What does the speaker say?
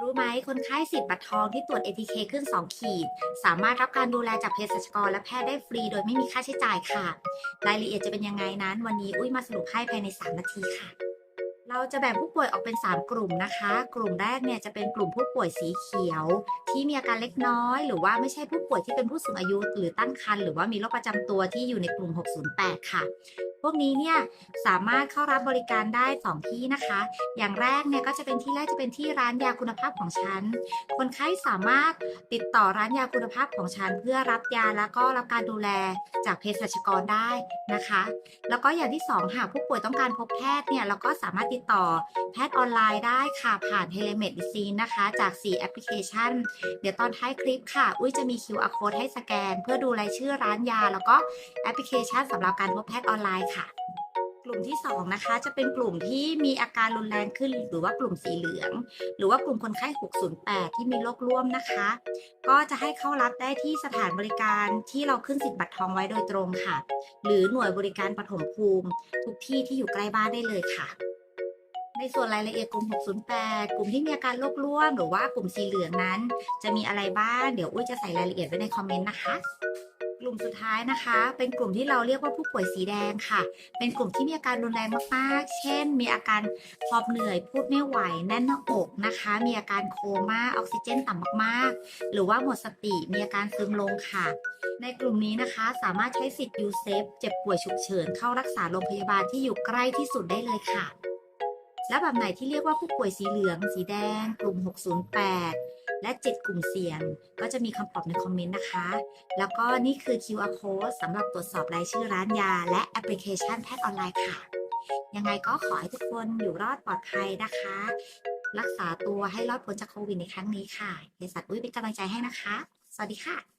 รู้ไหมคนไข้สิทธิ์บัตรทองที่ตรวจ ATK ขึ้น 2 ขีด สามารถรับการดูแลจากเภสัชกรและแพทย์ได้ฟรี โดยไม่มีค่าใช้จ่ายค่ะ รายละเอียดจะเป็นยังไงนั้น วันนี้อุ้ยมาสรุปให้ภายใน 3 นาทีค่ะ เราจะแบ่งผู้ป่วยออกเป็น 3 กลุ่มนะคะ กลุ่มแรกเนี่ยจะเป็นกลุ่มผู้ป่วยสีเขียว ที่มีอาการเล็กน้อย หรือว่าไม่ใช่ผู้ป่วยที่เป็นผู้สูงอายุ หรือตั้งครรภ์หรือว่ามีโรคประจำตัวที่อยู่ในกลุ่ม 608 ค่ะ พวกนี้เนี่ยสามารถเข้ารับบริการได้ 2 ที่นะคะ อย่างแรกเนี่ยก็จะเป็นที่แรกจะเป็นที่ร้านยาคุณภาพของฉัน คนไข้สามารถติดต่อร้านยาคุณภาพของฉัน เพื่อรับยาแล้วก็รับการดูแลจากเภสัชกรได้นะคะ แล้วก็อย่างที่สองหากผู้ป่วยต้องการพบแพทย์เนี่ยเราก็สามารถติดต่อแพทย์ออนไลน์ได้ค่ะผ่าน Telemedicine นะคะ จาก 4 แอปพลิเคชัน เดี๋ยวตอนท้ายคลิปค่ะ อุ้ยจะมี QR code ให้สแกน เพื่อดูรายชื่อร้านยา แล้วก็แอปพลิเคชันสำหรับการพบแพทย์ออนไลน์ค่ะค่ะ กลุ่มที่2นะคะจะเป็นกลุ่มที่มีอาการรุนแรงขึ้น หรือว่ากลุ่มสีเหลือง หรือว่ากลุ่มคนไข้ 608 ที่มีโรคร่วมนะคะ ก็จะให้เข้ารับได้ที่สถานบริการที่เราขึ้นสิทธิ์บัตรทองไว้โดยตรงค่ะ หรือหน่วยบริการปฐมภูมิ ทุกที่ที่อยู่ใกล้บ้านได้เลยค่ะในส่วนรายละเอียดกลุ่ม 608 กลุ่มที่มีอาการโรคร่วม หรือว่ากลุ่มสีเหลืองนั้น จะมีอะไรบ้าง เดี๋ยวอุ้ยจะใส่รายละเอียดไว้ในคอมเมนต์นะคะ กลุ่มสุดท้ายนะคะ เป็นกลุ่มที่เราเรียกว่าผู้ป่วยสีแดงค่ะ เป็นกลุ่มที่มีอาการรุนแรงมากๆ เช่น มีอาการหอบเหนื่อยพูดไม่ไหวแน่นหน้าอกนะคะ มีอาการโคม่าออกซิเจนต่ำมากๆ หรือว่าหมดสติมีอาการซึมลงค่ะ ในกลุ่มนี้นะคะสามารถใช้สิทธิ์ยูเซฟเจ็บป่วยฉุกเฉินเข้ารักษาโรงพยาบาลที่อยู่ใกล้ที่สุดได้เลยค่ะ และแบบไหนที่เรียกว่าผู้ป่วยสีเหลือง สีแดง กลุ่ม 608 และ 7 กลุ่มเสี่ยง ก็จะมีคำตอบในคอมเมนต์นะคะ แล้วก็นี่คือ QR code สำหรับตรวจสอบรายชื่อร้านยา และแอปพลิเคชันแพทย์ออนไลน์ค่ะ ยังไงก็ขอให้ทุกคนอยู่รอดปลอดภัยนะคะ รักษาตัวให้รอดพ้นจากโควิดในครั้งนี้ค่ะเภสัชอุ้ยเป็นกำลังใจให้นะคะ สวัสดีค่ะ